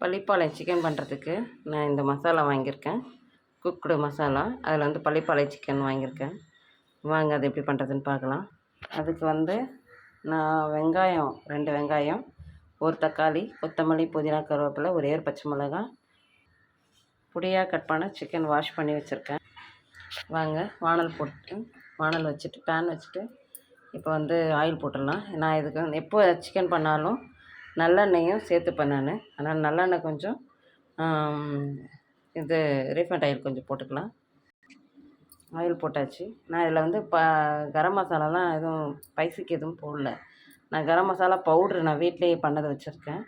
Pallipalayam chicken பண்ணுறதுக்கு நான் இந்த மசாலா வாங்கியிருக்கேன். குக்குடு மசாலா. அதில் வந்து பள்ளிப்பாளையம் சிக்கன் வாங்கியிருக்கேன். வாங்க அது எப்படி பண்ணுறதுன்னு பார்க்கலாம். அதுக்கு வந்து நான் வெங்காயம் ரெண்டு வெங்காயம் ஒரு தக்காளி கொத்தமல்லி புதினா கருவேப்பிலை ஒரே ஒரு பச்சை மிளகாய் பொடியாக கட் பண்ண சிக்கன் வாஷ் பண்ணி வச்சுருக்கேன். வாங்க வானல் போட்டு வானல் வச்சுட்டு பேன் வச்சுட்டு இப்போ வந்து ஆயில் போட்டுடலாம். நான் இதுக்கு வந்து எப்போ சிக்கன் பண்ணாலும் நல்லெண்ணெயும் சேர்த்துப்பேன் நான். ஆனால் நல்லெண்ணெய் கொஞ்சம் இது ரீஃபண்ட் ஆயில் கொஞ்சம் போட்டுக்கலாம். ஆயில் போட்டாச்சு. நான் இதில் வந்து ப கரம் மசாலாலாம் எதுவும் ஸ்பைசிக்கு எதுவும் போடல. நான் கரம் மசாலா பவுட்ரு நான் வீட்டிலேயே பண்ணதை வச்சுருக்கேன்.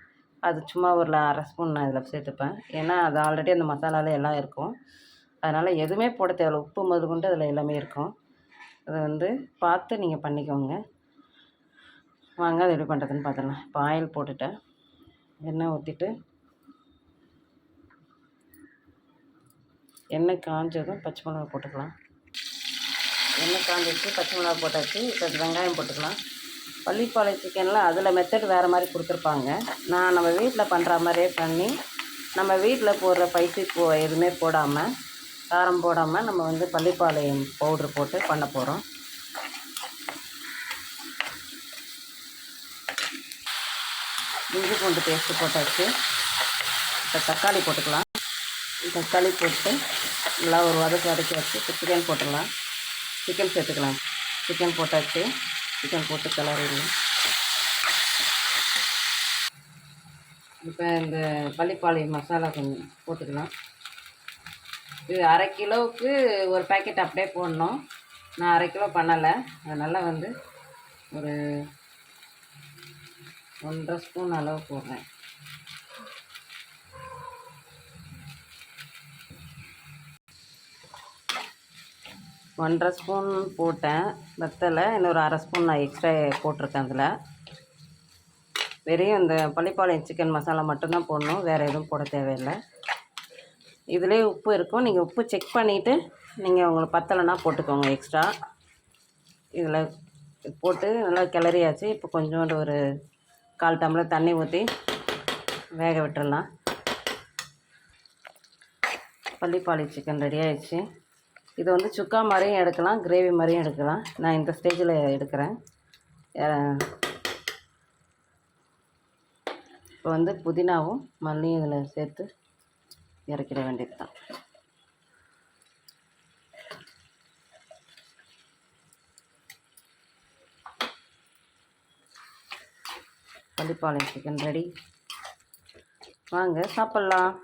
அது சும்மா ஒரு அரை ஸ்பூன் நான் இதில் சேர்த்துப்பேன். ஏன்னா அது ஆல்ரெடி அந்த மசாலாவில் எல்லாம் இருக்கும். அதனால் எதுவுமே போட தேவையில்ல. உப்பு முதற்கொண்டு அதில் எல்லாமே இருக்கும். அதை வந்து பார்த்து நீங்கள் பண்ணிக்கோங்க. வாங்க அது எப்படி பண்ணுறதுன்னு பார்த்துடலாம். இப்போ ஆயில் போட்டுட்டேன். எண்ணெய் ஊற்றிட்டு எண்ணெய் காஞ்சதும் பச்சை மிளகா போட்டுக்கலாம். எண்ணெய் காஞ்சிச்சு பச்சை மிளகா போட்டாச்சு இப்போ வெங்காயம் போட்டுக்கலாம். பள்ளிப்பாளைய சிக்கனில் அதில் மெத்தட் வேறு மாதிரி கொடுத்துருப்பாங்க. நான் நம்ம வீட்டில் பண்ணுற மாதிரியே பண்ணி நம்ம வீட்டில் போடுற பைசி போ எதுவுமே போடாமல் காரம் போடாமல் நம்ம வந்து பள்ளிப்பாளையம் பவுட்ரு போட்டு பண்ண போகிறோம் இஞ்சி பூண்டு பேஸ்ட்டு போட்டாச்சு. இப்போ தக்காளி போட்டுக்கலாம். தக்காளி போட்டு நல்லா ஒரு வதக்கு வதக்கி வச்சு இப்போ சிக்கன் போட்டுடலாம் சிக்கன் சேர்த்துக்கலாம். சிக்கன் போட்டாச்சு. சிக்கன் போட்டு கிளறிடலாம். இப்போ இந்த பள்ளிப்பாளையம் மசாலா கொஞ்சம் போட்டுக்கலாம். இது அரை கிலோவுக்கு ஒரு பேக்கெட் அப்படியே போடணும். நான் அரை கிலோ பண்ணலை. அதனால் வந்து ஒரு ஒன்றரை ஸ்பூன் அளவு போடுறேன். ஒன்றரை ஸ்பூன் போட்டேன். வெத்தலை இன்னொரு அரை ஸ்பூன் நான் எக்ஸ்ட்ரா போட்டிருக்கேன் அதில். வெறும் இந்த பள்ளிப்பாளையம் சிக்கன் மசாலா மட்டும்தான் போடணும். வேறு எதுவும் போட தேவையில்லை. இதிலே உப்பு இருக்கும். நீங்கள் உப்பு செக் பண்ணிவிட்டு நீங்கள் உங்களுக்கு பத்தலைன்னா போட்டுக்கோங்க எக்ஸ்ட்ரா இதில் போட்டு நல்லா கிளறியாச்சு. இப்போ கொஞ்சோண்டு ஒரு கால் டம்ளர் தண்ணி ஊற்றி வேக விட்டுறலாம். பள்ளிப்பாளி சிக்கன் ரெடி ஆயிடுச்சு. இது வந்து சுக்கா மாதிரியும் எடுக்கலாம் கிரேவி மாதிரியும் எடுக்கலாம். நான் இந்த ஸ்டேஜில் எடுக்கிறேன். இப்போ வந்து புதினாவும் மல்லியும் இதில் சேர்த்து இறக்கிட வேண்டியது தான் பள்ளிப்பாளையம் சிக்கன் ரெடி வாங்க சாப்பிட்லாம்.